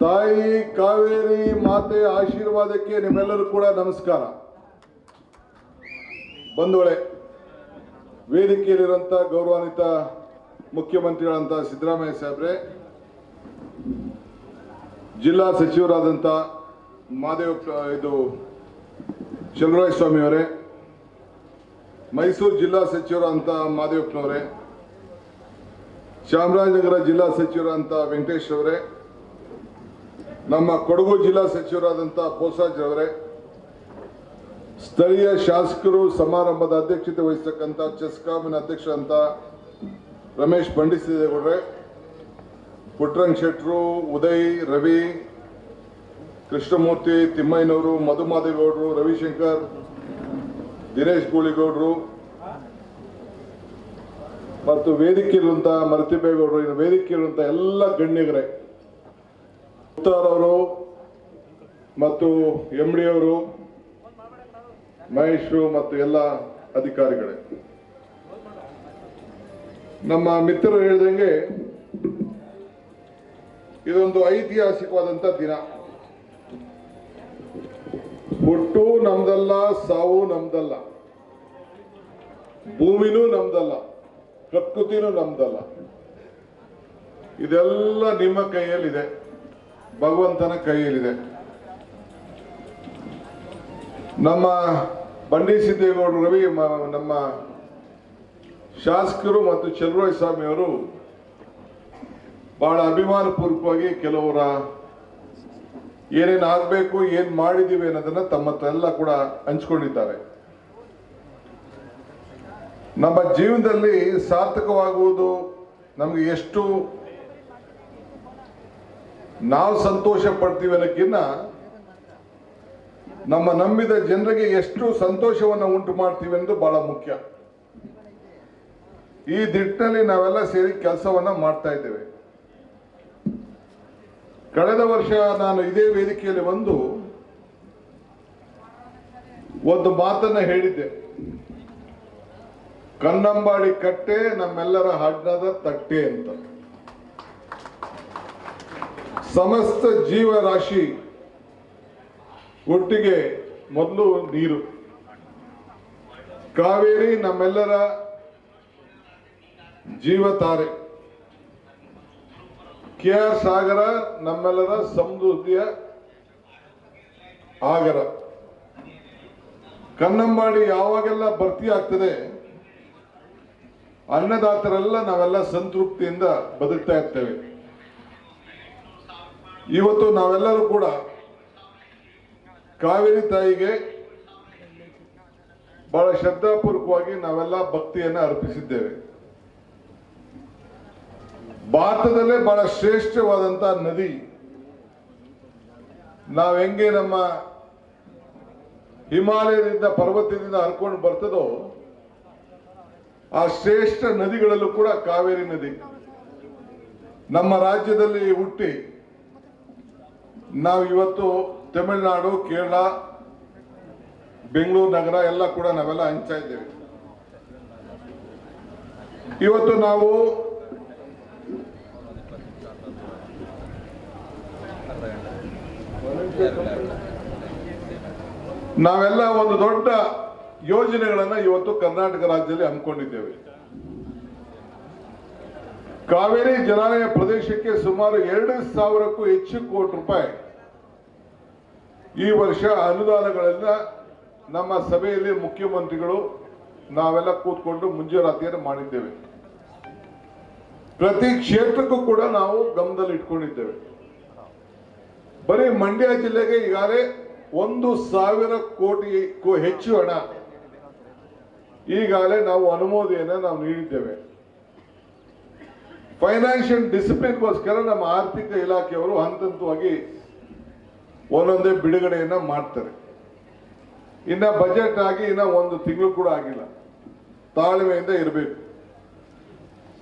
ತಾಯಿ ಕಾವೇರಿ ಮಾತೆ ಆಶೀರ್ವಾದಕ್ಕೆ ನಿಮ್ಮೆಲ್ಲರೂ ಕೂಡ ನಮಸ್ಕಾರ. ಬಂಧುಗಳೇ ವೇದಿಕೆಯಲ್ಲಿರುವಂಥ ಗೌರವಾನ್ವಿತ ಮುಖ್ಯಮಂತ್ರಿಗಳಂತ ಸಿದ್ದರಾಮಯ್ಯ ಸಾಹೇಬ್ರೆ, ಜಿಲ್ಲಾ ಸಚಿವರಾದಂಥ ಮಾದೇವ, ಇದು ಚಲುರಾಯ ಸ್ವಾಮಿ ಅವರೇ, ಮೈಸೂರು ಜಿಲ್ಲಾ ಸಚಿವರಂತ ಮಾದೇವಪ್ಪನವರೇ, ಚಾಮರಾಜನಗರ ಜಿಲ್ಲಾ ಸಚಿವರಂತ ವೆಂಕಟೇಶ್ ಅವರೇ ನಮ್ಮ ಕೊಡಗು ಜಿಲ್ಲಾ ಸಚಿವರಾದಂಥ ಬೋಸಾಜ್ ಅವರೇ ಸ್ಥಳೀಯ ಶಾಸಕರು ಸಮಾರಂಭದ ಅಧ್ಯಕ್ಷತೆ ವಹಿಸತಕ್ಕಂಥ ಚೆಸ್ಕಾಮಿನ ಅಧ್ಯಕ್ಷರಂತ ರಮೇಶ್ ಬಂಡಿಸಿದೇಗೌಡ್ರೆ ಪುಟ್ರಂಗ್ ಶೆಟ್ರು, ಉದಯ್, ರವಿ, ಕೃಷ್ಣಮೂರ್ತಿ, ತಿಮ್ಮಯ್ಯನವರು, ಮಧುಮಾದೇಗೌಡರು, ರವಿಶಂಕರ್, ದಿನೇಶ್ ಗೂಳಿಗೌಡರು, ಮತ್ತು ವೇದಿಕೆಯಲ್ಲಿರುವಂಥ ಮರತಿಬೇಗೌಡರು ಇನ್ನು ವೇದಿಕೆಯಲ್ಲಿರುವಂಥ ಎಲ್ಲ ಗಣ್ಯಗರೇ ಮುಕ್ತಾರ್ ಅವರು ಮತ್ತು ಎಂ ಡಿ ಅವರು ಮಹೇಶ್ ಮತ್ತು ಎಲ್ಲ ಅಧಿಕಾರಿಗಳೇ. ನಮ್ಮ ಮಿತ್ರರು ಹೇಳಿದಂಗೆ ಇದೊಂದು ಐತಿಹಾಸಿಕವಾದಂಥ ದಿನ. ಹುಟ್ಟು ನಮ್ದಲ್ಲ, ಸಾವು ನಮ್ದಲ್ಲ. ಭೂಮಿನೂ ನಮ್ದಲ್ಲ, ಪ್ರಕೃತಿನೂ ನಮ್ದಲ್ಲ. ಇದೆಲ್ಲ ನಿಮ್ಮ ಕೈಯಲ್ಲಿದೆ. ಭಗವಂತನ ಕೈಯಲ್ಲಿದೆ. ನಮ್ಮ ಬಂಡಿ ಸಿದ್ದೇಗೌಡರು ರವಿ ನಮ್ಮ ಶಾಸಕರು ಮತ್ತು ಚಲುವರಾಯ ಸ್ವಾಮಿ ಅವರು ಬಹಳ ಅಭಿಮಾನಪೂರ್ವಕವಾಗಿ ಕೆಲವರ ಏನೇನು ಆಗಬೇಕು, ಏನು ಮಾಡಿದ್ದೀವಿ ಅನ್ನೋದನ್ನ ತಮ್ಮ ಎಲ್ಲ ಕೂಡ ಹಂಚ್ಕೊಂಡಿದ್ದಾರೆ. ನಮ್ಮ ಜೀವನದಲ್ಲಿ ಸಾರ್ಥಕವಾಗುವುದು ನಮಗೆ ಎಷ್ಟು ನಾವು ಸಂತೋಷ ಪಡ್ತೀವಿ ಅನ್ನೋಕ್ಕಿಂತ ನಮ್ಮ ನಂಬಿದ ಜನರಿಗೆ ಎಷ್ಟು ಸಂತೋಷವನ್ನು ಉಂಟು ಮಾಡ್ತೀವಿ ಅನ್ನೋದು ಬಹಳ ಮುಖ್ಯ. ಈ ದಿಟ್ಟಿನಲ್ಲಿ ನಾವೆಲ್ಲ ಸೇರಿ ಕೆಲಸವನ್ನ ಮಾಡ್ತಾ ಇದ್ದೇವೆ. ಕಳೆದ ವರ್ಷ ನಾನು ಇದೇ ವೇದಿಕೆಯಲ್ಲಿ ಬಂದು ಒಂದು ಮಾತನ್ನ ಹೇಳಿದ್ದೆ. ಕನ್ನಂಬಾಡಿ ಕಟ್ಟೆ ನಮ್ಮೆಲ್ಲರ ಹಣ್ಣದ ತಟ್ಟೆ ಅಂತ. ಸಮಸ್ತ ಜೀವರಾಶಿ ಒಟ್ಟಿಗೆ ಮೊದಲು ನೀರು. ಕಾವೇರಿ ನಮ್ಮೆಲ್ಲರ ಜೀವತಾರೆ ಕೆ ಆರ್ ಸಾಗರ ನಮ್ಮೆಲ್ಲರ ಸಮೃದ್ಧಿಯ ಆಗರ. ಕನ್ನಂಬಾಡಿ ಯಾವಾಗೆಲ್ಲ ಭರ್ತಿ ಆಗ್ತದೆ, ಅನ್ನದಾತರೆಲ್ಲ ನಾವೆಲ್ಲ ಸಂತೃಪ್ತಿಯಿಂದ ಬದುಕ್ತಾ ಇರ್ತೇವೆ. ಇವತ್ತು ನಾವೆಲ್ಲರೂ ಕೂಡ ಕಾವೇರಿ ತಾಯಿಗೆ ಬಹಳ ಶ್ರದ್ಧಾಪೂರ್ವಕವಾಗಿ ನಾವೆಲ್ಲ ಭಕ್ತಿಯನ್ನ ಅರ್ಪಿಸಿದ್ದೇವೆ. ಭಾರತದಲ್ಲೇ ಬಹಳ ಶ್ರೇಷ್ಠವಾದಂತ ನದಿ. ನಾವು ಹೆಂಗೆ ನಮ್ಮ ಹಿಮಾಲಯದಿಂದ ಪರ್ವತದಿಂದ ಹರ್ಕೊಂಡು ಬರ್ತದೋ ಆ ಶ್ರೇಷ್ಠ ನದಿಗಳಲ್ಲೂ ಕೂಡ ಕಾವೇರಿ ನದಿ. ನಮ್ಮ ರಾಜ್ಯದಲ್ಲಿ ಹುಟ್ಟಿ ನಾವು ಇವತ್ತು ತಮಿಳುನಾಡು, ಕೇರಳ, ಬೆಂಗಳೂರು ನಗರ ಎಲ್ಲ ಕೂಡ ನಾವೆಲ್ಲ ಹಂಚ್ತಾ ಇದ್ದೇವೆ. ಇವತ್ತು ನಾವು ನಾವೆಲ್ಲ ಒಂದು ದೊಡ್ಡ ಯೋಜನೆಗಳನ್ನ ಇವತ್ತು ಕರ್ನಾಟಕ ರಾಜ್ಯದಲ್ಲಿ ಹಮ್ಮಿಕೊಂಡಿದ್ದೇವೆ. ಕಾವೇರಿ ಜಲಾನಯ ಪ್ರದೇಶಕ್ಕೆ ಸುಮಾರು ಎರಡು ಸಾವಿರಕ್ಕೂ ಹೆಚ್ಚು ಕೋಟಿ ರೂಪಾಯಿ ಈ ವರ್ಷ ಅನುದಾನಗಳನ್ನ ನಮ್ಮ ಸಭೆಯಲ್ಲಿ ಮುಖ್ಯಮಂತ್ರಿಗಳು ನಾವೆಲ್ಲ ಕೂತ್ಕೊಂಡು ಮುಂಜೂರಾತಿಯನ್ನು ಮಾಡಿದ್ದೇವೆ. ಪ್ರತಿ ಕ್ಷೇತ್ರಕ್ಕೂ ಕೂಡ ನಾವು ಗಮನದಲ್ಲಿ ಇಟ್ಕೊಂಡಿದ್ದೇವೆ. ಬರೀ ಮಂಡ್ಯ ಜಿಲ್ಲೆಗೆ ಈಗಾಗಲೇ ಒಂದು ಸಾವಿರ ಕೋಟಿಗೂ ಹೆಚ್ಚು ಹಣ ಈಗಾಗಲೇ ನಾವು ಅನುಮೋದನೆಯನ್ನು ನಾವು ನೀಡಿದ್ದೇವೆ. ಫೈನಾನ್ಷಿಯಲ್ ಡಿಸಿಪ್ಲಿನ್ಗೋಸ್ಕರ ನಮ್ಮ ಆರ್ಥಿಕ ಇಲಾಖೆಯವರು ಹಂತ ಹಂತವಾಗಿ ಒಂದೊಂದೇ ಬಿಡುಗಡೆಯನ್ನ ಮಾಡ್ತಾರೆ. ಇನ್ನ ಬಜೆಟ್ ಆಗಿ ಇನ್ನ ಒಂದು ತಿಂಗಳು ಕೂಡ ಆಗಿಲ್ಲ. ತಾಳ್ಮೆಯಿಂದ ಇರಬೇಕು.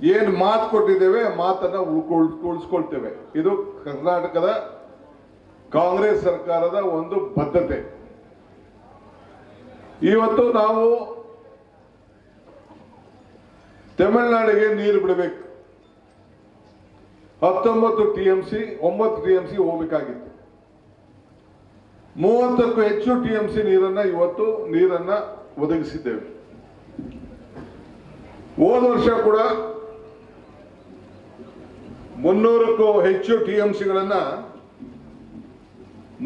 ಏನ್ ಮಾತು ಕೊಟ್ಟಿದ್ದೇವೆ, ಮಾತನ್ನ ಉಳ್ಕೊಳ್, ಉಳಿಸ್ಕೊಳ್ತೇವೆ. ಇದು ಕರ್ನಾಟಕದ ಕಾಂಗ್ರೆಸ್ ಸರ್ಕಾರದ ಒಂದು ಬದ್ಧತೆ. ಇವತ್ತು ನಾವು ತಮಿಳುನಾಡಿಗೆ ನೀರು ಬಿಡಬೇಕು. ಹತ್ತೊಂಬತ್ತು ಟಿ ಎಂ ಸಿ, ಒಂಬತ್ತು ಟಿ ಎಂ ಸಿ ಹೋಗ್ಬೇಕಾಗಿತ್ತು. ಮೂವತ್ತಕ್ಕೂ ಹೆಚ್ಚು ಟಿ ಎಂ ಸಿ ನೀರನ್ನ ಇವತ್ತು ನೀರನ್ನ ಒದಗಿಸಿದ್ದೇವೆ. ಹೋದ ವರ್ಷ ಕೂಡ ಮುನ್ನೂರಕ್ಕೂ ಹೆಚ್ಚು ಟಿ ಎಂ ಸಿಗಳನ್ನು,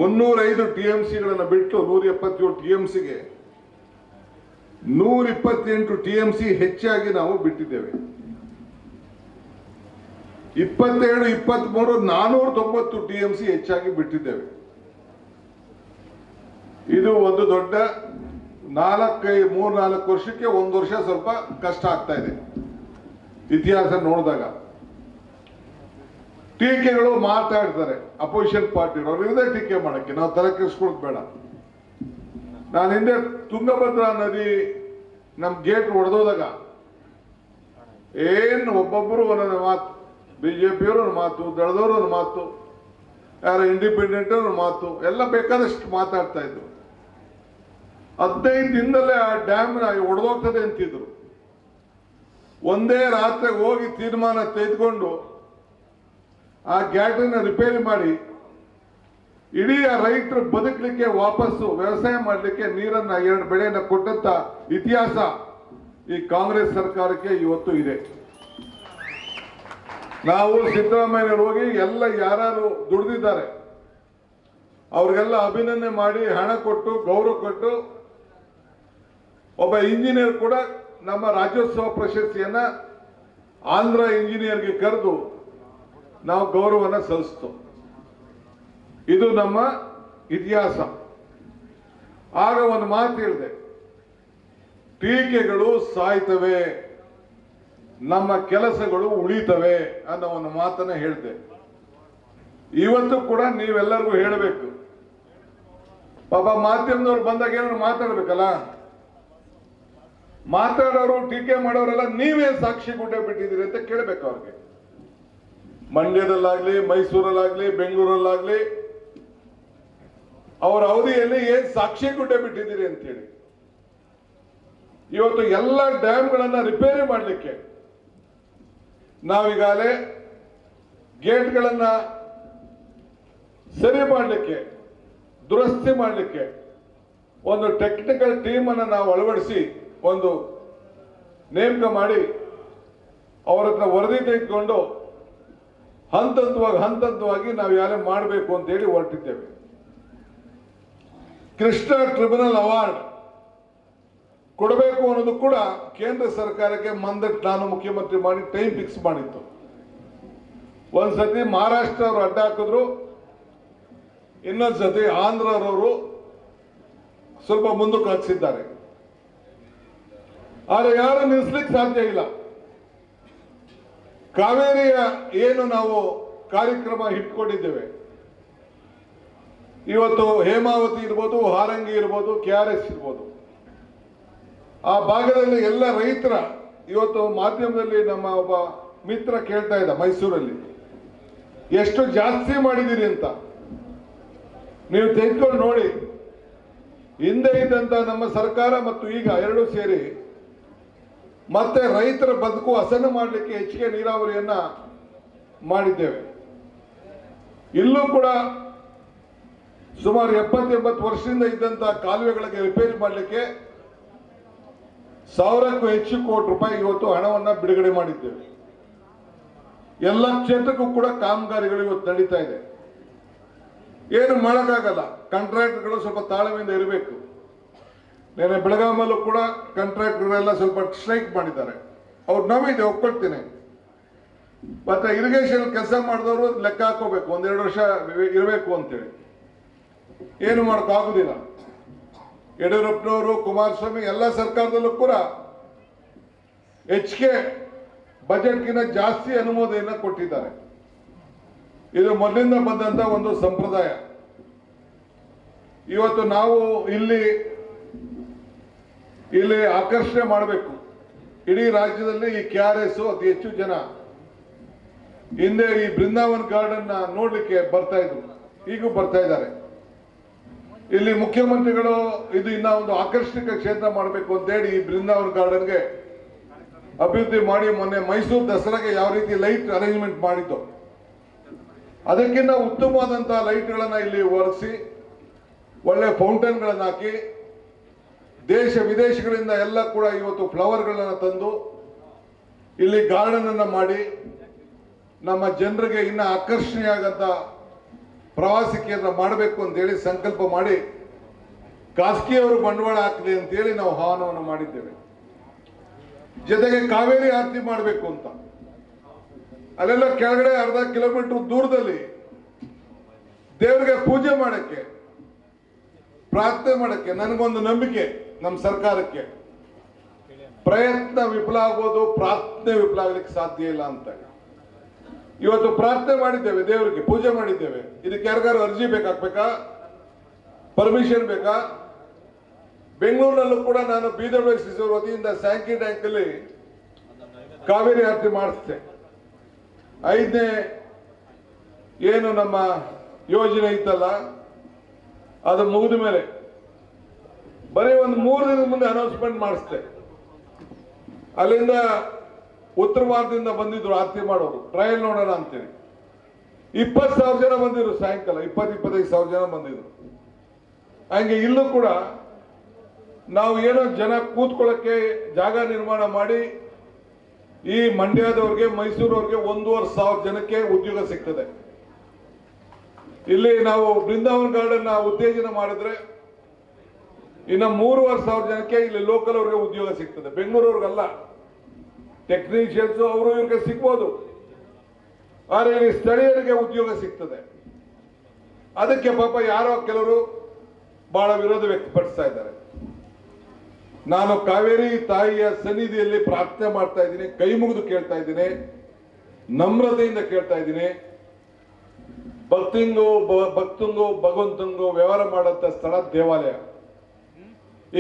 ಮುನ್ನೂರೈದು ಟಿ ಎಂ ಸಿಗಳನ್ನು ಬಿಟ್ಟು ನೂರ ಎಪ್ಪತ್ತೇಳು ಟಿ ಎಂ ಸಿಗೆ ನೂರ ಇಪ್ಪತ್ತೆಂಟು ಟಿ ಎಂ ಸಿ ಹೆಚ್ಚಾಗಿ ನಾವು ಬಿಟ್ಟಿದ್ದೇವೆ. ಇಪ್ಪತ್ತೇಳು, ಇಪ್ಪತ್ತ್ಮೂರು ನಾನೂರ ತೊಂಬತ್ತು ಟಿ ಎಂ ಸಿ ಹೆಚ್ಚಾಗಿ ಬಿಟ್ಟಿದ್ದೇವೆ. ಇದು ಒಂದು ದೊಡ್ಡ ನಾಲ್ಕೈ ಮೂರ್ ನಾಲ್ಕು ವರ್ಷಕ್ಕೆ ಒಂದು ವರ್ಷ ಸ್ವಲ್ಪ ಕಷ್ಟ ಆಗ್ತಾ ಇದೆ. ಇತಿಹಾಸ ನೋಡಿದಾಗ. ಟೀಕೆಗಳು ಮಾತಾಡ್ತಾರೆ ಅಪೋಸಿಷನ್ ಪಾರ್ಟಿ ಅವ್ರು ಇರದೇ ಟೀಕೆ ಮಾಡಕ್ಕೆ, ನಾವು ತಲೆ ಕೆಡಿಸ್ಕೊಳಕ್ ಬೇಡ. ನಾನು ಹಿಂದೆ ತುಂಗಭದ್ರಾ ನದಿ ನಮ್ ಗೇಟ್ ಹೊಡೆದೋದಾಗ ಏನು ಒಬ್ಬೊಬ್ಬರು ಒಂದೊಂದು ಮಾತು, ಬಿಜೆಪಿಯವರು ಒಂದು ಮಾತು, ದಳದವ್ರ ಮಾತು, ಯಾರ ಇಂಡಿಪೆಂಡೆಂಟ್ ಮಾತು, ಎಲ್ಲ ಬೇಕಾದಷ್ಟು ಮಾತಾಡ್ತಾ ಇದ್ರು. ಹದಿನೈದು ದಿನದಲ್ಲೇ ಆ ಡ್ಯಾಮ್ ಒಡೆದೋಗ್ತದೆ ಅಂತಿದ್ರು. ಒಂದೇ ರಾತ್ರಿ ಹೋಗಿ ತೀರ್ಮಾನ ತೆಗೆದುಕೊಂಡು ಆ ಗ್ಯಾಟ್ರಿನ ರಿಪೇರಿ ಮಾಡಿ, ಇಡೀ ಆ ರೈತರು ಬದುಕಲಿಕ್ಕೆ ವಾಪಸ್ಸು, ವ್ಯವಸಾಯ ಮಾಡಲಿಕ್ಕೆ ನೀರನ್ನ ಎರಡು ಬೆಳೆಯನ್ನ ಕೊಟ್ಟಂತ ಇತಿಹಾಸ ಈ ಕಾಂಗ್ರೆಸ್ ಸರ್ಕಾರಕ್ಕೆ ಇವತ್ತು ಇದೆ. ನಾವು ಸಿದ್ದರಾಮಯ್ಯ ಹೋಗಿ ಎಲ್ಲ ಯಾರು ದುಡಿದಿದ್ದಾರೆ, ಅವ್ರಿಗೆಲ್ಲ ಅಭಿನಂದನೆ ಮಾಡಿ ಹಣ ಕೊಟ್ಟು, ಗೌರವ ಕೊಟ್ಟು ಒಬ್ಬ ಇಂಜಿನಿಯರ್ ಕೂಡ ನಮ್ಮ ರಾಜ್ಯೋತ್ಸವ ಪ್ರಶಸ್ತಿಯನ್ನ ಆಂಧ್ರ ಇಂಜಿನಿಯರ್ಗೆ ಕರೆದು ನಾವು ಗೌರವನ ಸಲ್ಲಿಸ್ತು. ಇದು ನಮ್ಮ ಇತಿಹಾಸ. ಆಗ ಒಂದು ಮಾತು ಹೇಳಿದೆ. ಟೀಕೆಗಳು ಸಾಯ್ತವೆ, ನಮ್ಮ ಕೆಲಸಗಳು ಉಳಿತವೆ ಅನ್ನೋ ಒಂದು ಮಾತನ್ನ ಹೇಳಿದೆ. ಇವತ್ತು ಕೂಡ ನೀವೆಲ್ಲರಿಗೂ ಹೇಳಬೇಕು. ಪಾಪ ಮಾಧ್ಯಮದವ್ರು ಬಂದಾಗ ಏನಾದ್ರು ಮಾತಾಡ್ಬೇಕಲ್ಲ? ಮಾತಾಡೋರು ಟೀಕೆ ಮಾಡೋರೆಲ್ಲ ನೀವೇ ಸಾಕ್ಷಿ ಗುಡ್ಡೆ ಬಿಟ್ಟಿದ್ದೀರಿ ಅಂತ ಕೇಳಬೇಕು ಅವ್ರಿಗೆ. ಮಂಡ್ಯದಲ್ಲಾಗ್ಲಿ, ಮೈಸೂರಲ್ಲಾಗ್ಲಿ, ಬೆಂಗಳೂರಲ್ಲಾಗ್ಲಿ, ಅವರ ಅವಧಿಯಲ್ಲಿ ಏನ್ ಸಾಕ್ಷಿ ಗುಡ್ಡೆ ಬಿಟ್ಟಿದ್ದೀರಿ ಅಂತೇಳಿ. ಇವತ್ತು ಎಲ್ಲ ಡ್ಯಾಮ್ಗಳನ್ನ ರಿಪೇರಿ ಮಾಡಲಿಕ್ಕೆ ನಾವೀಗಾಗಲೇ ಗೇಟ್ಗಳನ್ನ ಸರಿ ಮಾಡಲಿಕ್ಕೆ, ದುರಸ್ತಿ ಮಾಡಲಿಕ್ಕೆ ಒಂದು ಟೆಕ್ನಿಕಲ್ ಟೀಮ್ ಅನ್ನ ನಾವು ಅಳವಡಿಸಿ ಒಂದು ನೇಮಕ ಮಾಡಿ ಅವರ ಹತ್ರ ವರದಿ ತೆಗೆದುಕೊಂಡು ಹಂತ ಹಂತವಾಗಿ ಹಂತ ಹಂತವಾಗಿ ನಾವು ಯಾರೇ ಮಾಡಬೇಕು ಅಂತ ಹೇಳಿ ಹೊರಟಿದ್ದೇವೆ. ಕೃಷ್ಣ ಟ್ರಿಬ್ಯುನಲ್ ಅವಾರ್ಡ್ ಕೊಡಬೇಕು ಅನ್ನೋದು ಕೂಡ ಕೇಂದ್ರ ಸರ್ಕಾರಕ್ಕೆ ಮಂದಟ್ ನಾನು ಮುಖ್ಯಮಂತ್ರಿ ಮಾಡಿ ಟೈಮ್ ಫಿಕ್ಸ್ ಮಾಡಿತ್ತು. ಒಂದ್ಸತಿ ಮಹಾರಾಷ್ಟ್ರ ಅವರು ಅಡ್ಡ ಹಾಕಿದ್ರು. ಇನ್ನೊಂದ್ಸತಿ ಆಂಧ್ರರವರು ಸ್ವಲ್ಪ ಮುಂದಕ್ಕೆ ಹಚ್ಚಿದ್ದಾರೆ ಆದ್ರೆ ಯಾರು ನಿಲ್ಲಿಸ್ಲಿಕ್ಕೆ ಸಾಧ್ಯ ಇಲ್ಲ. ಕಾವೇರಿಯ ಏನು ನಾವು ಕಾರ್ಯಕ್ರಮ ಇಟ್ಕೊಂಡಿದ್ದೇವೆ. ಇವತ್ತು ಹೇಮಾವತಿ ಇರ್ಬೋದು, ಹಾರಂಗಿ ಇರ್ಬೋದು, ಕೆ ಆರ್ ಎಸ್ ಇರ್ಬೋದು. ಆ ಭಾಗದಲ್ಲಿ ಎಲ್ಲ ರೈತರ ಇವತ್ತು ಮಾಧ್ಯಮದಲ್ಲಿ ನಮ್ಮ ಒಬ್ಬ ಮಿತ್ರ ಕೇಳ್ತಾ ಇದ್ದ ಮೈಸೂರಲ್ಲಿ. ಎಷ್ಟು ಜಾಸ್ತಿ ಮಾಡಿದ್ದೀರಿ ಅಂತ. ನೀವು ತೆಗೆದುಕೊಂಡು ನೋಡಿ. ಹಿಂದೆ ಇದ್ದಂತ ನಮ್ಮ ಸರ್ಕಾರ ಮತ್ತು ಈಗ ಎರಡೂ ಸೇರಿ ಮತ್ತೆ ರೈತರ ಬದುಕು ಹಸನು ಮಾಡಲಿಕ್ಕೆ ಹೆಚ್ಚಿಗೆ ನೀರಾವರಿಯನ್ನ ಮಾಡಿದ್ದೇವೆ. ಇಲ್ಲೂ ಕೂಡ ಸುಮಾರು ಎಪ್ಪತ್ತೆಂಬತ್ತು ವರ್ಷದಿಂದ ಇದ್ದಂತ ಕಾಲುವೆಗಳಿಗೆ ರಿಪೇರಿ ಮಾಡಲಿಕ್ಕೆ ಸಾವಿರಕ್ಕೂ ಹೆಚ್ಚು ಕೋಟಿ ರೂಪಾಯಿ ಇವತ್ತು ಹಣವನ್ನ ಬಿಡುಗಡೆ ಮಾಡಿದ್ದೇವೆ. ಎಲ್ಲ ಕ್ಷೇತ್ರಕ್ಕೂ ಕೂಡ ಕಾಮಗಾರಿಗಳು ಇವತ್ತು ನಡೀತಾ ಇದೆ. ಏನು ಮಾಡೋಕ್ಕಾಗಲ್ಲ. ಕಾಂಟ್ರಾಕ್ಟರ್ಗಳು ಸ್ವಲ್ಪ ತಾಳ್ಮೆಯಿಂದ ಇರಬೇಕು. ನೆನೆ ಬೆಳಗಾಮಲ್ಲೂ ಕೂಡ ಕಾಂಟ್ರಾಕ್ಟ್ಗಳೆಲ್ಲ ಸ್ವಲ್ಪ ಸ್ಟ್ರೈಕ್ ಮಾಡಿದ್ದಾರೆ. ಅವ್ರು ನೋವಿದೆ ಒಪ್ಕೊಳ್ತೀನಿ. ಮತ್ತೆ ಇರಿಗೇಷನ್ ಕೆಲಸ ಮಾಡಿದವರು ಲೆಕ್ಕ ಹಾಕೋಬೇಕು ಒಂದೆರಡು ವರ್ಷ ಇರಬೇಕು ಅಂತೇಳಿ. ಏನು ಮಾಡೋಕ್ಕಾಗುದಿಲ್ಲ ಯಡಿಯೂರಪ್ಪನವರು, ಕುಮಾರಸ್ವಾಮಿ ಎಲ್ಲ ಸರ್ಕಾರದಲ್ಲೂ ಕೂಡ ಹೆಚ್ಚಿಗೆ ಬಜೆಟ್ಗಿಂತ ಜಾಸ್ತಿ ಅನುಮೋದನೆಯನ್ನ ಕೊಟ್ಟಿದ್ದಾರೆ. ಇದು ಮೊದಲಿಂದ ಬಂದಂತ ಒಂದು ಸಂಪ್ರದಾಯ. ಇವತ್ತು ನಾವು ಇಲ್ಲಿ ಇಲ್ಲಿ ಆಕರ್ಷಣೆ ಮಾಡಬೇಕು. ಇಡೀ ರಾಜ್ಯದಲ್ಲಿ ಈ ಕೆ ಆರ್ ಎಸ್ ಅತಿ ಹೆಚ್ಚು ಜನ ಹಿಂದೆ ಈ ಬೃಂದಾವನ್ ಗಾರ್ಡನ್ ನೋಡ್ಲಿಕ್ಕೆ ಬರ್ತಾ ಇದ್ರು. ಈಗೂ ಬರ್ತಾ ಇದ್ದಾರೆ. ಇಲ್ಲಿ ಮುಖ್ಯಮಂತ್ರಿಗಳು ಇದು ಇನ್ನ ಒಂದು ಆಕರ್ಷಕ ಕ್ಷೇತ್ರ ಮಾಡಬೇಕು ಅಂತೇಳಿ ಈ ಬೃಂದಾವನ್ ಗಾರ್ಡನ್ಗೆ ಅಭಿವೃದ್ಧಿ ಮಾಡಿ ಮೊನ್ನೆ ಮೈಸೂರು ದಸರಾಗೆ ಯಾವ ರೀತಿ ಲೈಟ್ ಅರೇಂಜ್ಮೆಂಟ್ ಮಾಡಿದ್ದು. ಅದಕ್ಕಿಂತ ಉತ್ತಮವಾದಂತಹ ಲೈಟ್ಗಳನ್ನ ಇಲ್ಲಿ ಒರೆಸಿ ಒಳ್ಳೆ ಫೌಂಟನ್ಗಳನ್ನು ಹಾಕಿ ದೇಶ ವಿದೇಶಗಳಿಂದ ಎಲ್ಲ ಕೂಡ ಇವತ್ತು ಫ್ಲವರ್ಗಳನ್ನು ತಂದು ಇಲ್ಲಿ ಗಾರ್ಡನ್ ಅನ್ನ ಮಾಡಿ ನಮ್ಮ ಜನರಿಗೆ ಇನ್ನ ಆಕರ್ಷಣೀಯ ಪ್ರವಾಸಿ ಕೇಂದ್ರ ಮಾಡಬೇಕು ಅಂತೇಳಿ ಸಂಕಲ್ಪ ಮಾಡಿ ಖಾಸಗಿಯವರು ಬಂಡವಾಳ ಹಾಕಲಿ ಅಂತೇಳಿ ನಾವು ಆಹ್ವಾನವನ್ನು ಮಾಡಿದ್ದೇವೆ. ಜೊತೆಗೆ ಕಾವೇರಿ ಆರತಿ ಮಾಡಬೇಕು ಅಂತ. ಅಲ್ಲೆಲ್ಲ ಕೆಳಗಡೆ ಅರ್ಧ ಕಿಲೋಮೀಟರ್ ದೂರದಲ್ಲಿ ದೇವರಿಗೆ ಪೂಜೆ ಮಾಡಕ್ಕೆ, ಪ್ರಾರ್ಥನೆ ಮಾಡಕ್ಕೆ ನನಗೊಂದು ನಂಬಿಕೆ. ನಮ್ಮ ಸರ್ಕಾರಕ್ಕೆ. ಪ್ರಯತ್ನ ವಿಫಲ ಆಗೋದು, ಪ್ರಾರ್ಥನೆ ವಿಫಲ ಆಗ್ಲಿಕ್ಕೆ ಸಾಧ್ಯ ಇಲ್ಲ ಅಂತ ಇವತ್ತು ಪ್ರಾರ್ಥನೆ ಮಾಡಿದ್ದೇವೆ, ದೇವರಿಗೆ ಪೂಜೆ ಮಾಡಿದ್ದೇವೆ. ಇದಕ್ಕೆ ಯಾರಿಗಾರು ಅರ್ಜಿ ಬೇಕಾಗ್ಬೇಕಾ? ಪರ್ಮಿಷನ್ ಬೇಕಾ? ಬೆಂಗಳೂರಿನಲ್ಲೂ ಕೂಡ ನಾನು ಬೀದರ್ ಸಿಸೋರ್ ವತಿಯಿಂದ ಸ್ಯಾಂಕಿ ಟ್ಯಾಂಕ್ ಅಲ್ಲಿ ಕಾವೇರಿ ಆರತಿ ಮಾಡಿಸ್ತೆ ಐದನೇ ಏನು ನಮ್ಮ ಯೋಜನೆ ಇತ್ತಲ್ಲ, ಅದು ಮುಗಿದ ಮೇಲೆ ಬರೀ ಒಂದು ಮೂರು ದಿನದ ಮುಂದೆ ಅನೌನ್ಸ್ಮೆಂಟ್ ಮಾಡಿಸ್ತೆ ಅಲ್ಲಿಂದ ಉತ್ತರ ಭಾರತದಿಂದ ಬಂದಿದ್ರು, ಆರತಿ ಮಾಡೋರು ಟ್ರಯಲ್ ನೋಡೋಣ ಅಂತೇಳಿ ಇಪ್ಪತ್ತು ಸಾವಿರ ಜನ ಬಂದಿದ್ರು ಸಾಯಂಕಾಲ, ಇಪ್ಪತ್ತು, ಇಪ್ಪತ್ತೈದು ಸಾವಿರ ಜನ ಬಂದಿದ್ರು. ಹಂಗೆ ಇಲ್ಲೂ ಕೂಡ ನಾವು ಏನೋ ಜನ ಕೂತ್ಕೊಳ್ಳೋಕ್ಕೆ ಜಾಗ ನಿರ್ಮಾಣ ಮಾಡಿ, ಈ ಮಂಡ್ಯದವ್ರಿಗೆ, ಮೈಸೂರವ್ರಿಗೆ ಒಂದೂವರೆ ಸಾವಿರ ಜನಕ್ಕೆ ಉದ್ಯೋಗ ಸಿಗ್ತದೆ. ಇಲ್ಲಿ ನಾವು ಬೃಂದಾವನ್ ಗಾರ್ಡನ್ ಉತ್ತೇಜನ ಮಾಡಿದ್ರೆ ಇನ್ನ ಮೂರುವರೆ ಸಾವಿರ ಜನಕ್ಕೆ ಇಲ್ಲಿ ಲೋಕಲ್ ಅವ್ರಿಗೆ ಉದ್ಯೋಗ ಸಿಗ್ತದೆ. ಬೆಂಗಳೂರವ್ರಿಗಲ್ಲ. ಟೆಕ್ನಿಷಿಯನ್ಸ್ ಅವರು ಇವ್ರಿಗೆ ಸಿಗ್ಬೋದು. ಆದರೆ ಇಲ್ಲಿ ಸ್ಥಳೀಯರಿಗೆ ಉದ್ಯೋಗ ಸಿಗ್ತದೆ. ಅದಕ್ಕೆ ಪಾಪ ಯಾರೋ ಕೆಲವರು ಬಹಳ ವಿರೋಧ ವ್ಯಕ್ತಪಡಿಸ್ತಾ ಇದ್ದಾರೆ. ನಾನು ಕಾವೇರಿ ತಾಯಿಯ ಸನ್ನಿಧಿಯಲ್ಲಿ ಪ್ರಾರ್ಥನೆ ಮಾಡ್ತಾ ಇದ್ದೀನಿ, ಕೈ ಮುಗಿದು ಕೇಳ್ತಾ ಇದ್ದೀನಿ, ನಮ್ರತೆಯಿಂದ ಕೇಳ್ತಾ ಇದ್ದೀನಿ. ಭಕ್ತಿಂಗು ಭಕ್ತಂಗು, ಭಗವಂತಂಗು ವ್ಯವಹಾರ ಮಾಡಂತ ಸ್ಥಳ ದೇವಾಲಯ.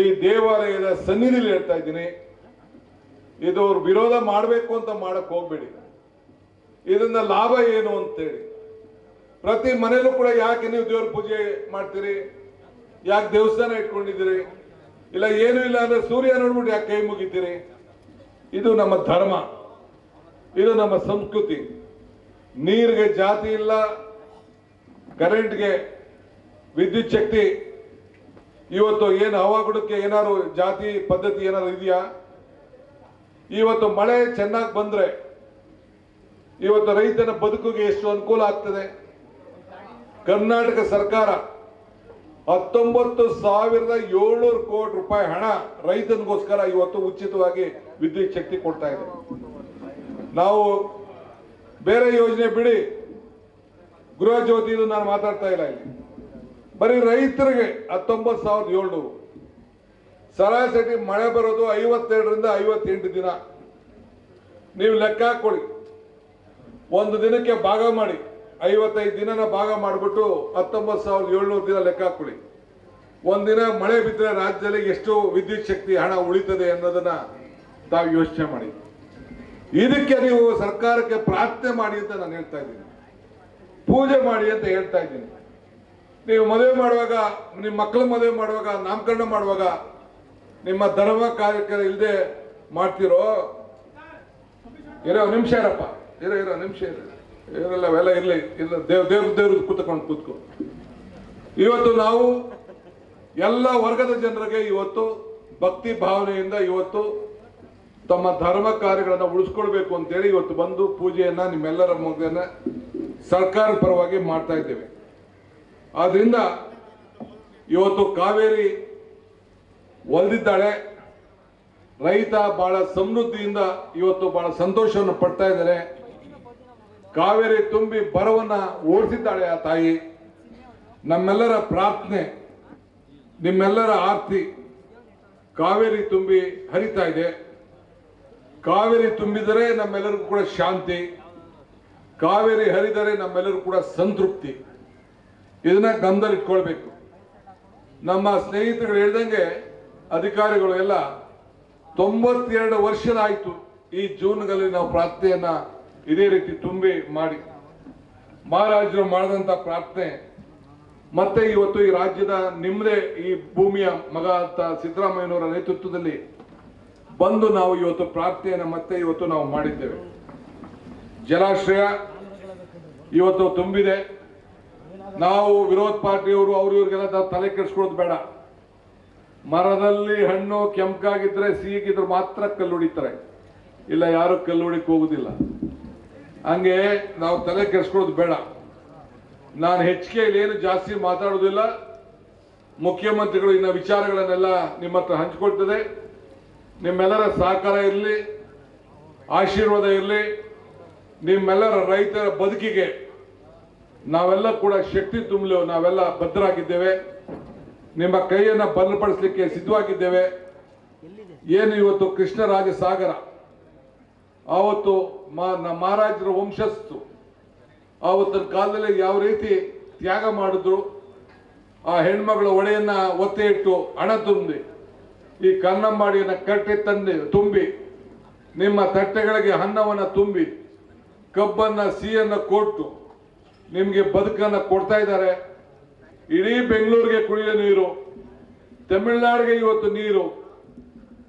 ಈ ದೇವಾಲಯದ ಸನ್ನಿಧಿಲಿ ಹೇಳ್ತಾ ಇದ್ದೀನಿ. ಇದು ಅವ್ರು ವಿರೋಧ ಮಾಡಬೇಕು ಅಂತ ಮಾಡಕ್ ಹೋಗ್ಬೇಡಿ. ಇದನ್ನ ಲಾಭ ಏನು ಅಂತೇಳಿ. ಪ್ರತಿ ಮನೇಲೂ ಕೂಡ ಯಾಕೆ ನೀವು ದೇವ್ರ ಪೂಜೆ ಮಾಡ್ತೀರಿ? ಯಾಕೆ ದೇವಸ್ಥಾನ ಇಟ್ಕೊಂಡಿದ್ದೀರಿ? ಇಲ್ಲ ಏನು ಇಲ್ಲ ಅಂದ್ರೆ ಸೂರ್ಯ ನೋಡ್ಬಿಟ್ಟು ಯಾಕೆ ಕೈ ಮುಗಿತೀರಿ? ಇದು ನಮ್ಮ ಧರ್ಮ. ಇದು ನಮ್ಮ ಸಂಸ್ಕೃತಿ. ನೀರಿಗೆ ಜಾತಿ ಇಲ್ಲ ಕರೆಂಟ್ಗೆ ವಿದ್ಯುತ್ ಶಕ್ತಿ ಇವತ್ತು ಏನು ಹವಾಗುಡಕ್ಕೆ ಏನಾದ್ರು ಜಾತಿ ಪದ್ಧತಿ ಏನಾದ್ರು ಇದೆಯಾ? ಇವತ್ತು ಮಳೆ ಚೆನ್ನಾಗಿ ಬಂದ್ರೆ ಇವತ್ತು ರೈತನ ಬದುಕಿಗೆ ಎಷ್ಟು ಅನುಕೂಲ ಆಗ್ತದೆ? ಕರ್ನಾಟಕ ಸರ್ಕಾರ ಹತ್ತೊಂಬತ್ತು ಸಾವಿರದ ಏಳ್ನೂರು ಕೋಟಿ ರೂಪಾಯಿ ಹಣ ರೈತನಿಗೋಸ್ಕರ ಇವತ್ತು ಉಚಿತವಾಗಿ ವಿದ್ಯುತ್ ಶಕ್ತಿ ಕೊಡ್ತಾ ಇದೆ. ನಾವು ಬೇರೆ ಯೋಜನೆ ಬಿಡಿ. ಗೃಹ ಜ್ಯೋತಿ ನಾನು ಮಾತಾಡ್ತಾ ಇಲ್ಲ ಇಲ್ಲಿ. ಬರೀ ರೈತರಿಗೆ ಹತ್ತೊಂಬತ್ತು ಸಾವಿರದ ಏಳ್ನೂರು. ಸರಾಸರಿ ಮಳೆ ಬರೋದು ಐವತ್ತೆರಡರಿಂದ ಐವತ್ತೆಂಟು ದಿನ. ನೀವು ಲೆಕ್ಕ ಹಾಕೊಳ್ಳಿ ಒಂದು ದಿನಕ್ಕೆ ಭಾಗ ಮಾಡಿ, ಐವತ್ತೈದು ದಿನನ ಭಾಗ ಮಾಡಿಬಿಟ್ಟು ಹತ್ತೊಂಬತ್ತು ಸಾವಿರದ ಏಳ್ನೂರು ದಿನ ಲೆಕ್ಕ ಹಾಕೊಳ್ಳಿ ಒಂದಿನ ಮಳೆ ಬಿದ್ದರೆ ರಾಜ್ಯದಲ್ಲಿ ಎಷ್ಟು ವಿದ್ಯುತ್ ಶಕ್ತಿ ಹಣ ಉಳಿತದೆ ಅನ್ನೋದನ್ನ ತಾವು ಯೋಚನೆ ಮಾಡಿ. ಇದಕ್ಕೆ ನೀವು ಸರ್ಕಾರಕ್ಕೆ ಪ್ರಾರ್ಥನೆ ಮಾಡಿ ಅಂತ ನಾನು ಹೇಳ್ತಾ ಇದ್ದೀನಿ. ಪೂಜೆ ಮಾಡಿ ಅಂತ ಹೇಳ್ತಾ ಇದ್ದೀನಿ. ನೀವು ಮದುವೆ ಮಾಡುವಾಗ ನಿಮ್ಮ ಮಕ್ಕಳ ಮದುವೆ ಮಾಡುವಾಗ, ನಾಮಕರಣ ಮಾಡುವಾಗ ನಿಮ್ಮ ಧರ್ಮ ಕಾರ್ಯಕ್ರಮ ಇಲ್ಲದೆ ಮಾಡ್ತಿರೋ? ಇರೋ, ನಿಮಿಷ ಇರಪ್ಪ. ಇರೋ ಇರೋ, ನಿಮಿಷ ಇರೋ. ಇರಲ್ಲ ಅವೆಲ್ಲ ಇರಲಿ, ಇಲ್ಲ, ದೇವ್, ದೇವ್ರ ದೇವ್ರ ಕೂತ್ಕೊಂಡು ಕೂತ್ಕೊ. ಇವತ್ತು ನಾವು ಎಲ್ಲ ವರ್ಗದ ಜನರಿಗೆ ಇವತ್ತು ಭಕ್ತಿ ಭಾವನೆಯಿಂದ ಇವತ್ತು ತಮ್ಮ ಧರ್ಮ ಕಾರ್ಯಗಳನ್ನು ಉಳಿಸ್ಕೊಳ್ಬೇಕು ಅಂತೇಳಿ ಇವತ್ತು ಬಂದು ಪೂಜೆಯನ್ನ ನಿಮ್ಮೆಲ್ಲರ ಮಗನ ಸರ್ಕಾರ ಪರವಾಗಿ ಮಾಡ್ತಾ ಇದ್ದೇವೆ. ಆದ್ರಿಂದ ಇವತ್ತು ಕಾವೇರಿ ಒಲ್ದಿದ್ದಾಳೆ. ರೈತ ಬಹಳ ಸಮೃದ್ಧಿಯಿಂದ ಇವತ್ತು ಬಹಳ ಸಂತೋಷವನ್ನು ಪಡ್ತಾ ಇದ್ದಾರೆ. ಕಾವೇರಿ ತುಂಬಿ ಬರವನ್ನ ಓಡಿಸಿದ್ದಾಳೆ ಆ ತಾಯಿ. ನಮ್ಮೆಲ್ಲರ ಪ್ರಾರ್ಥನೆ, ನಿಮ್ಮೆಲ್ಲರ ಆರ್ತಿ ಕಾವೇರಿ ತುಂಬಿ ಹರಿತಾ ಇದೆ. ಕಾವೇರಿ ತುಂಬಿದರೆ ನಮ್ಮೆಲ್ಲರಿಗೂ ಕೂಡ ಶಾಂತಿ. ಕಾವೇರಿ ಹರಿದರೆ ನಮ್ಮೆಲ್ಲರಿಗೂ ಕೂಡ ಸಂತೃಪ್ತಿ. ಇದನ್ನ ಗಮನದಲ್ಲಿ ಇಟ್ಕೊಳ್ಬೇಕು ನಮ್ಮ ಸ್ನೇಹಿತರು ಹೇಳ್ದಂಗೆ ಅಧಿಕಾರಿಗಳು ಎಲ್ಲ ತೊಂಬತ್ತೆರಡು ವರ್ಷದಾಯಿತು ಈ ಜೂನ್ಗಳಲ್ಲಿ ನಾವು ಪ್ರಾರ್ಥನೆಯನ್ನ ಇದೇ ರೀತಿ ತುಂಬಿ ಮಾಡಿ. ಮಹಾರಾಜರು ಮಾಡಿದಂತ ಪ್ರಾರ್ಥನೆ, ಮತ್ತೆ ಇವತ್ತು ಈ ರಾಜ್ಯದ ನಿಮ್ಮದೇ ಈ ಭೂಮಿಯ ಮಗ ಅಂತ ಸಿದ್ದರಾಮಯ್ಯನವರ ನೇತೃತ್ವದಲ್ಲಿ ಬಂದು ನಾವು ಇವತ್ತು ಪ್ರಾರ್ಥನೆಯನ್ನ ಮತ್ತೆ ಇವತ್ತು ನಾವು ಮಾಡಿದ್ದೇವೆ. ಜಲಾಶಯ ಇವತ್ತು ತುಂಬಿದೆ. ನಾವು ವಿರೋಧ ಪಾರ್ಟಿಯವರು ಅವ್ರ ಇವ್ರಿಗೆಲ್ಲ ನಾವು ತಲೆ ಕೆಡಿಸ್ಕೊಳೋದು ಬೇಡ. ಮರದಲ್ಲಿ ಹಣ್ಣು ಕೆಂಪಾಗಿದ್ರೆ ಸಿಹಿಗಿದ್ರೆ ಮಾತ್ರ ಕಲ್ಲು ಹೊಡಿತಾರೆ ಇಲ್ಲ, ಯಾರು ಕಲ್ಲು ಹೊಡಿಕ್ ಹೋಗುದಿಲ್ಲ. ಹಂಗೆ ನಾವು ತಲೆ ಕೆಡಿಸ್ಕೊಳ್ಳೋದು ಬೇಡ. ನಾನು ಹೆಚ್ಚಿಗೆ ಏನು ಜಾಸ್ತಿ ಮಾತಾಡೋದಿಲ್ಲ. ಮುಖ್ಯಮಂತ್ರಿಗಳು ಇನ್ನ ವಿಚಾರಗಳನ್ನೆಲ್ಲ ನಿಮ್ಮ ಹತ್ರ ಹಂಚಿಕೊಳ್ತದೆ. ನಿಮ್ಮೆಲ್ಲರ ಸಹಕಾರ ಇರಲಿ, ಆಶೀರ್ವಾದ ಇರಲಿ, ನಿಮ್ಮೆಲ್ಲರ ರೈತರ ಬದುಕಿಗೆ ನಾವೆಲ್ಲ ಕೂಡ ಶಕ್ತಿ ತುಂಬಲು ನಾವೆಲ್ಲ ಬದ್ಧರಾಗಿದ್ದೇವೆ ನಿಮ್ಮ ಕೈಯನ್ನು ಬಲಪಡಿಸಲಿಕ್ಕೆ ಸಿದ್ಧವಾಗಿದ್ದೇವೆ. ಏನು ಇವತ್ತು ಕೃಷ್ಣರಾಜ ಸಾಗರ ಆವತ್ತು ಮಾ ಮಹಾರಾಜರ ವಂಶಸ್ಥು ಆವತ್ತಿನ ಕಾಲದಲ್ಲಿ ಯಾವ ರೀತಿ ತ್ಯಾಗ ಮಾಡಿದ್ರು, ಆ ಹೆಣ್ಮಗಳ ಒಡೆಯನ್ನ ಒತ್ತೆ ಇಟ್ಟು ಹಣ ತುಂಬಿ, ಈ ಕನ್ನಂಬಾಡಿಯನ್ನ ಕಟ್ಟಿ ತಂದು, ತುಂಬಿ, ನಿಮ್ಮ ತಟ್ಟೆಗಳಿಗೆ ಅನ್ನವನ್ನ ತುಂಬಿ, ಕಬ್ಬನ್ನ ಸಿಹಿಯನ್ನ ಕೊಟ್ಟು ನಿಮಗೆ ಬದುಕನ್ನು ಕೊಡ್ತಾ ಇದ್ದಾರೆ. ಇಡೀ ಬೆಂಗಳೂರಿಗೆ ಕುಡಿಯೋ ನೀರು, ತಮಿಳುನಾಡಿಗೆ ಇವತ್ತು ನೀರು,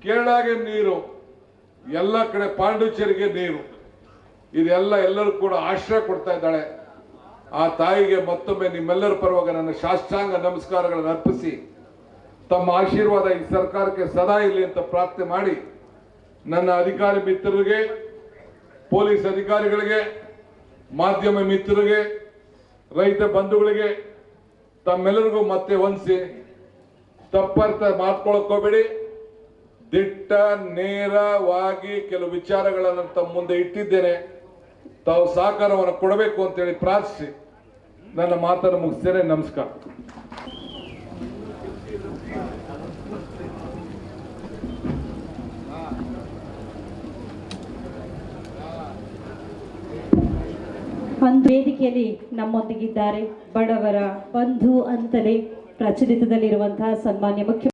ಕೇರಳಗೆ ನೀರು, ಎಲ್ಲ ಕಡೆ ಪಾಂಡಿಚೇರಿಗೆ ನೀರು. ಇದೆಲ್ಲ ಎಲ್ಲರೂ ಕೂಡ ಆಶ್ರಯ ಕೊಡ್ತಾ ಇದ್ದಾಳೆ. ಆ ತಾಯಿಗೆ ಮತ್ತೊಮ್ಮೆ ನಿಮ್ಮೆಲ್ಲರ ಪರವಾಗಿ ನನ್ನ ಶಾಸ್ತ್ರಾಂಗ ನಮಸ್ಕಾರಗಳನ್ನು ಅರ್ಪಿಸಿ, ತಮ್ಮ ಆಶೀರ್ವಾದ ಈ ಸರ್ಕಾರಕ್ಕೆ ಸದಾ ಇರಲಿ ಅಂತ ಪ್ರಾರ್ಥನೆ ಮಾಡಿ, ನನ್ನ ಅಧಿಕಾರಿ ಮಿತ್ರರಿಗೆ, ಪೊಲೀಸ್ ಅಧಿಕಾರಿಗಳಿಗೆ, ಮಾಧ್ಯಮ ಮಿತ್ರರಿಗೆ ರೈತ ಬಂಧುಗಳಿಗೆ ತಮ್ಮೆಲ್ಲರಿಗೂ ಮತ್ತೆ ಹೊಂದಿಸಿ ತಪ್ಪರ್ಥ ಹೋಗ್ಬೇಡಿ ದಿಟ್ಟ, ನೇರವಾಗಿ ಕೆಲವು ವಿಚಾರಗಳನ್ನು ತಮ್ಮ ಮುಂದೆ ಇಟ್ಟಿದ್ದೇನೆ. ತಾವು ಸಹಕಾರವನ್ನು ಕೊಡಬೇಕು ಅಂತೇಳಿ ಪ್ರಾರ್ಥಿಸಿ. ನನ್ನ ಮಾತನ್ನು ಮುಗಿಸ್ತೇನೆ. ನಮಸ್ಕಾರ. ಒಂದು ವೇದಿಕೆಯಲ್ಲಿ ನಮ್ಮೊಂದಿಗಿದ್ದಾರೆ ಬಡವರ ಬಂಧು ಅಂತಲೇ ಪ್ರಚಲಿತದಲ್ಲಿರುವಂತಹ ಸನ್ಮಾನ್ಯ ಮುಖ್ಯ